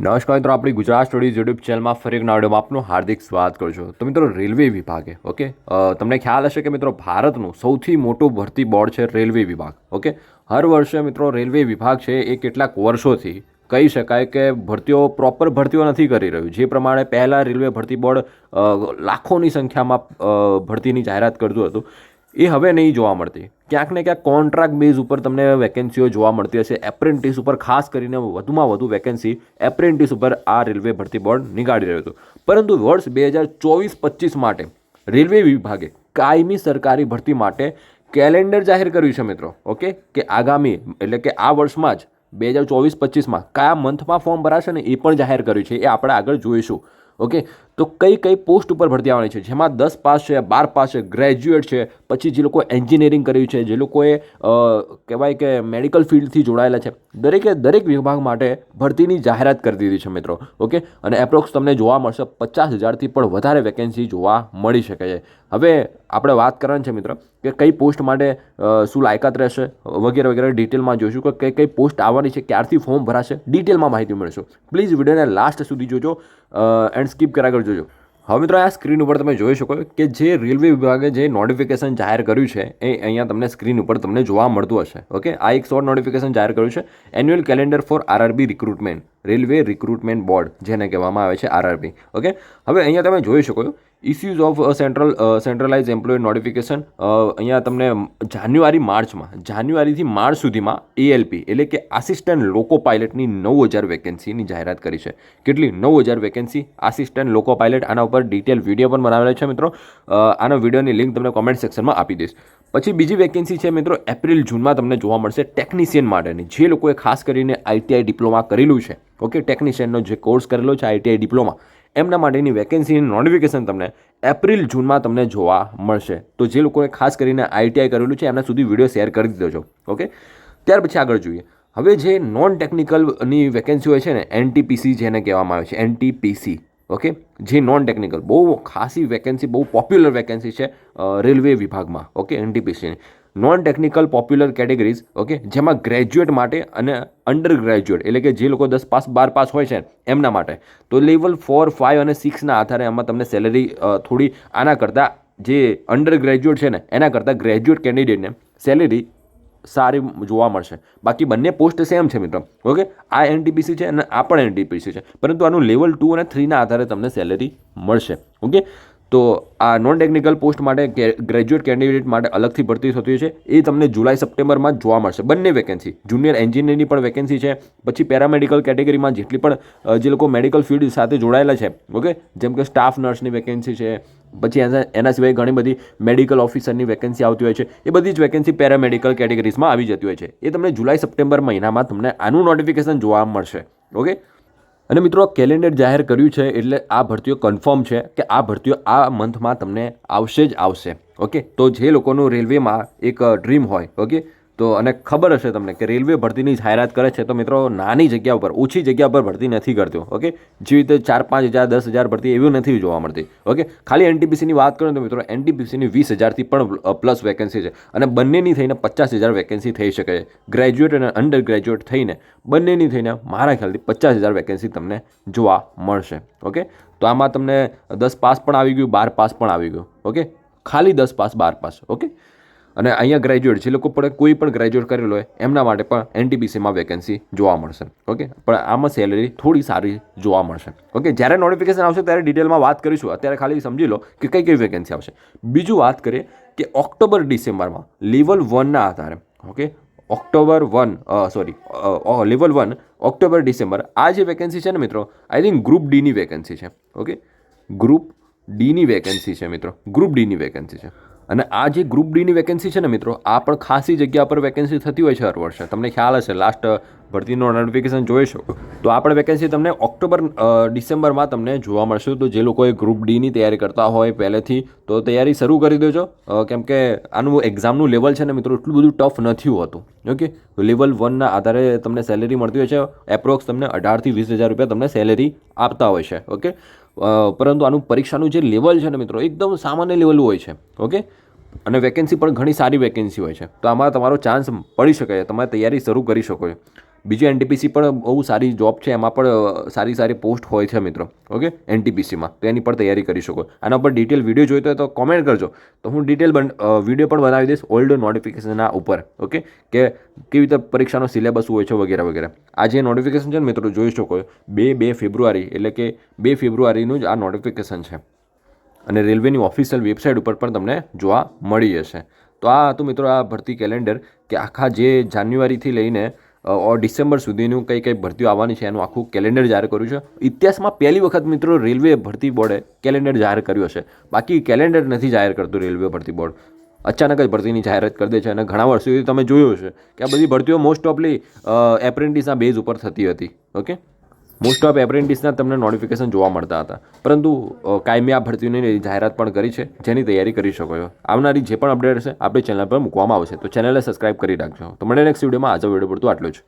નમસ્કાર મિત્રો, આપણી ગુજરાત સ્ટડીઝ યુટ્યુબ ચેનલમાં ફરી એક નાવડમાં આપનું હાર્દિક સ્વાગત કરું છું. તો મિત્રો, રેલવે વિભાગે, ઓકે? તમને ખ્યાલ હશે કે મિત્રો, ભારતનું સૌથી મોટું ભરતી બોર્ડ છે રેલવે વિભાગ, ઓકે? હર વર્ષે મિત્રો, રેલવે વિભાગ છે એ કેટલાક વર્ષોથી કહી શકાય કે ભરતીઓ, પ્રોપર ભરતીઓ નથી કરી રહ્યું. જે પ્રમાણે પહેલાં રેલવે ભરતી બોર્ડ લાખોની સંખ્યામાં ભરતીની જાહેરાત કરતું હતું. એ હવે નહીં જોવા મળતી. ક્યાંક ને ક્યાંક કોન્ટ્રાક્ટ બેઝ ઉપર તમને વેકેન્સીઓ જોવા મળતી હશે. એપ્રેન્ટિસ ઉપર ખાસ કરીને વધુમાં વધુ વેકેન્સી એપ્રેન્ટિસ ઉપર આ રેલવે ભરતી બોર્ડ નીકાળી રહ્યું હતું. પરંતુ વર્ષ બે હજાર ચોવીસ પચીસ માટે રેલવે વિભાગે કાયમી સરકારી ભરતી માટે કેલેન્ડર જાહેર કર્યું છે મિત્રો. ઓકે? કે આગામી, એટલે કે આ વર્ષમાં જ બે હજાર ચોવીસ પચીસમાં કયા મંથમાં ફોર્મ ભરાશે ને એ પણ જાહેર કર્યું છે. એ આપણે આગળ જોઈશું. ઓકે? તો કઈ કઈ પોસ્ટ ઉપર ભરતી આવવાની છે? જેમાં દસ પાસ છે, બાર પાસ છે ગ્રેજ્યુએટ છે, પછી જે લોકો એન્જિનિયરિંગ કર્યું છે, જે લોકોએ કહેવાય કે મેડિકલ ફિલ્ડથી જોડાયેલા છે, દરેકે દરેક વિભાગ માટે ભરતીની જાહેરાત કરી દીધી છે મિત્રો, ઓકે? અને એપ્રોક્સ તમને જોવા મળશે, પચાસ હજારથી પણ વધારે વેકેન્સી જોવા મળી શકે છે. હવે આપણે વાત કરવાની છે મિત્રો કે કઈ પોસ્ટ માટે શું લાયકાત રહેશે વગેરે વગેરે ડિટેલમાં જોઈશું કે કઈ કઈ પોસ્ટ આવવાની છે, ક્યારથી ફોર્મ ભરાશે ડિટેલમાં માહિતી મળશે. પ્લીઝ વિડીયોને લાસ્ટ સુધી જોજો એન્ડ સ્કીપ કર્યા આગળ જોજો હવે મિત્રો, આ સ્ક્રીન ઉપર તમે જોઈ શકો કે જે રેલવે વિભાગે જે નોટિફિકેશન જાહેર કર્યું છે, એ અહીંયા તમને સ્ક્રીન ઉપર તમને જોવા મળતું હશે. ઓકે આ એક શોર્ટ નોટિફિકેશન જાહેર કર્યું છે. Annual calendar for RRB recruitment railway recruitment board જેને કહેવામાં આવે છે આરઆરબી ઓકે હવે અહીંયા તમે જોઈ શકો issues of central centralise employ notification અહીંયા તમને જાન્યુઆરી, માર્ચમાં, જાન્યુઆરીથી માર્ચ સુધીમાં એએલપી એટલે કે આસિસ્ટન્ટ લોકો પાયલટની નવ હજાર વેકેન્સીની જાહેરાત કરી છે. કેટલી? નવ હજાર વેકેન્સી આસિસ્ટન્ટ લોકો પાયલટ આના ઉપર ડિટેલ વીડિયો પણ બનાવેલો છે મિત્રો. આના વિડીયોની લિંક તમને કોમેન્ટ સેક્શનમાં આપી દઈશ. પછી બીજી વેકેન્સી છે મિત્રો એપ્રિલ જૂનમાં તમને જોવા મળશે ટેકનિશિયન માટેની. જે લોકોએ ખાસ કરીને આઈટીઆઈ ડિપ્લોમા કરેલું છે ઓકે ટેકનિશિયનનો જે કોર્સ કરેલો છે આઈટીઆઈ ડિપ્લોમા એમના માટેની વેકેન્સીની નોટિફિકેશન તમને એપ્રિલ, જૂનમાં તમને જોવા મળશે. તો જે લોકોએ ખાસ કરીને આઈટીઆઈ કરેલું છે એમના સુધી વીડિયો શેર કરી દીધો છો. ઓકે? ત્યાર પછી આગળ જોઈએ. હવે જે નોન ટેકનિકલની વેકેન્સી હોય છે ને એનટીપીસી જેને કહેવામાં આવે છે એનટીપીસી ઓકે? જે નોન ટેકનિકલ બહુ ખાસી વેકેન્સી બહુ પોપ્યુલર વેકેન્સી છે રેલવે વિભાગમાં. Okay? એનટીપીસીની non technical popular categories okay જેમાં ગ્રેજ્યુએટ માટે અને અંડર ગ્રેજ્યુએટ એટલે કે જે લોકો દસ પાસ, બાર પાસ હોય છે એમના માટે. તો લેવલ ફોર ફાઇવ અને સિક્સના આધારે આમાં તમને સેલેરી થોડી આના કરતાં જે અંડર ગ્રેજ્યુએટ છે ને, એના કરતાં ગ્રેજ્યુએટ કેન્ડિડેટને સેલેરી સારી જોવા મળશે. બાકી બંને પોસ્ટ સેમ છે મિત્રો ઓકે આ એનટીપીસી છે અને આ પણ એનટીપીસી છે. પરંતુ આનું લેવલ ટુ અને થ્રીના આધારે તમને સેલેરી મળશે ઓકે તો આ નોન ટેકનિકલ પોસ્ટ માટે ગ્રેજ્યુએટ કેન્ડિડેટ માટે અલગથી ભરતી થતી છે. એ તમને જુલાઈ સપ્ટેમ્બરમાં જોવા મળશે. બંને વેકેન્સી જુનિયર એન્જિનિયરની પણ વેકેન્સી છે. પછી પેરામેડિકલ કેટેગરીમાં જેટલી પણ જે લોકો મેડિકલ ફિલ્ડ સાથે જોડાયેલા છે ઓકે જેમ કે સ્ટાફ નર્સની વેકેન્સી છે. પછી એના એના સિવાય ઘણી બધી મેડિકલ ઓફિસરની વેકેન્સી આવતી હોય છે. એ બધી જ વેકેન્સી પેરામેડિકલ કેટેગરીઝમાં આવી જતી હોય છે. એ તમને જુલાઈ સપ્ટેમ્બર મહિનામાં તમને આનું નોટિફિકેશન જોવા મળશે ઓકે અને મિત્રો, કેલેન્ડર જાહેર કર્યું છે એટલે આ ભરતીઓ કન્ફર્મ છે કે આ ભરતીઓ આ મંથમાં તમને આવશે જ આવશે. ઓકે તો જે લોકોનું રેલવેમાં એક ડ્રીમ હોય ઓકે તો અને ખબર હશે તમને કે રેલવે ભરતીની જાહેરાત કરે છે તો મિત્રો નાની જગ્યા ઉપર, ઓછી જગ્યા પર ભરતી નથી કરતો, ઓકે? જેવી રીતે ચાર, પાંચ હજાર, દસ હજાર ભરતી એવી નથી જોવા મળતી, ઓકે? ખાલી એનટીપીસીની વાત કરું તો મિત્રો એનટીપીસીની વીસ હજારથી પણ પ્લસ વેકેન્સી છે અને બંનેની થઈને પચાસ હજાર વેકેન્સી થઈ શકે છે. ગ્રેજ્યુએટ અને અંડર ગ્રેજ્યુએટ થઈને બંનેની થઈને મારા ખ્યાલથી પચાસ હજાર વેકેન્સી તમને જોવા મળશે, ઓકે? તો આમાં તમને દસ પાસ પણ આવી ગયું, બાર પાસ પણ આવી ગયું, ઓકે? ખાલી દસ પાસ બાર પાસ ઓકે? અને અહીંયા ગ્રેજ્યુએટ છે એ લોકો પણ કોઈ પણ ગ્રેજ્યુએટ કરેલો હોય, એમના માટે પણ એનટીપીસીમાં વેકેન્સી જોવા મળશે. ઓકે પણ આમાં સેલેરી થોડી સારી જોવા મળશે. ઓકે જ્યારે નોટિફિકેશન આવશે ત્યારે ડિટેલમાં વાત કરીશું. અત્યારે ખાલી સમજી લો કે કઈ કઈ વેકેન્સી આવશે. બીજું વાત કરીએ કે ઓક્ટોબર, ડિસેમ્બરમાં લેવલ વનના આધારે okay October one sorry level one October, December, આ જે વેકેન્સી છે ને મિત્રો આઈ થિંક ગ્રુપ ડીની વેકેન્સી છે. ઓકે ગ્રુપ ડીની વેકેન્સી છે મિત્રો. ગ્રુપ ડીની વેકેન્સી છે. અને આ જે ગ્રુપ ડીની વેકેન્સી છે ને મિત્રો, આ પણ ખાસી જગ્યા પર વેકેન્સી થતી હોય છે હર વર્ષે. તમને ખ્યાલ હશે લાસ્ટ ભરતીનો નોટિફિકેશન જોઈ શકો તો આ પણ વેકેન્સી તમને ઓક્ટોબર ડિસેમ્બરમાં તમને જોવા મળશે. તો જે લોકોએ ગ્રુપ ડીની તૈયારી કરતા હોય પહેલેથી, તો તૈયારી શરૂ કરી દેજો. કેમ કે આનું એક્ઝામનું લેવલ છે ને મિત્રો, એટલું બધું ટફ નથી હોતું. ઓકે? લેવલ વનના આધારે તમને સેલેરી મળતી હોય છે. એપ્રોક્સ તમને અઢારથી વીસ હજાર રૂપિયા તમને સેલેરી આપતા હોય છે. ઓકે? પરંતુ આનું પરીક્ષાનું જે લેવલ છે ને મિત્રો, એકદમ સામાન્ય લેવલનું હોય છે, ઓકે? અને વેકેન્સી પણ ઘણી સારી વેકેન્સી હોય છે. તો આમાં તમારો ચાન્સ પડી શકે છે. તમે તૈયારી શરૂ કરી શકો છો. બીજી એનટીપીસી પણ બહુ સારી જોબ છે, એમાં પણ સારી સારી પોસ્ટ હોય છે મિત્રો, ઓકે? એનટીપીસીમાં તો એની પણ તૈયારી કરી શકો. આના પર ડિટેલ વીડિયો જોઈતો હોય તો કોમેન્ટ કરજો. તો હું ડિટેલ વીડિયો પણ બનાવી દઈશ ઓલ્ડ નોટિફિકેશનના ઉપર, ઓકે? કે કેવી રીતે પરીક્ષાનો સિલેબસ હોય છે વગેરે વગેરે. આ જે નોટિફિકેશન છે ને મિત્રો, જોઈ શકો બે બે ફેબ્રુઆરી, એટલે કે બે ફેબ્રુઆરીનું જ આ નોટિફિકેશન છે. અને રેલવેની ઓફિશિયલ વેબસાઇટ ઉપર પણ તમને જોવા મળી જશે. તો આ હતું મિત્રો આ ભરતી કેલેન્ડર કે આખા જે જાન્યુઆરીથી લઈને ઓર ડિસેમ્બર સુધીનું કઈ કઈ ભરતીઓ આવવાની છે, એનું આખું કેલેન્ડર જાહેર કર્યું છે. ઇતિહાસમાં પહેલી વખત મિત્રો રેલવે ભરતી બોર્ડે કેલેન્ડર જાહેર કર્યો છે. બાકી કેલેન્ડર નથી જાહેર કરતું રેલવે ભરતી બોર્ડ. અચાનક જ ભરતીની જાહેરાત કરી દે છે અને ઘણા વર્ષોથી તમે જોયું હશે કે આ બધી ભરતીઓ મોસ્ટ ઓફલી એપ્રેન્ટિસના બેઝ ઉપર થતી હતી. ઓકે મોસ્ટ ઓફ એપ્રેન્ટિસના તમને નોટિફિકેશન જોવા મળતા હતા. પરંતુ કાયમી આ ભરતીઓની જાહેરાત પણ કરી છે, જેની તૈયારી કરી શકો છો. આવનારી જે પણ અપડેટ છે આપણી ચેનલ પર મૂકવામાં આવશે. તો ચેનલને સબસ્ક્રાઇબ કરી રાખજો. તો મને નેક્સ્ટ વિડીયોમાં આજે વીડિયો પડતું આટલું જ.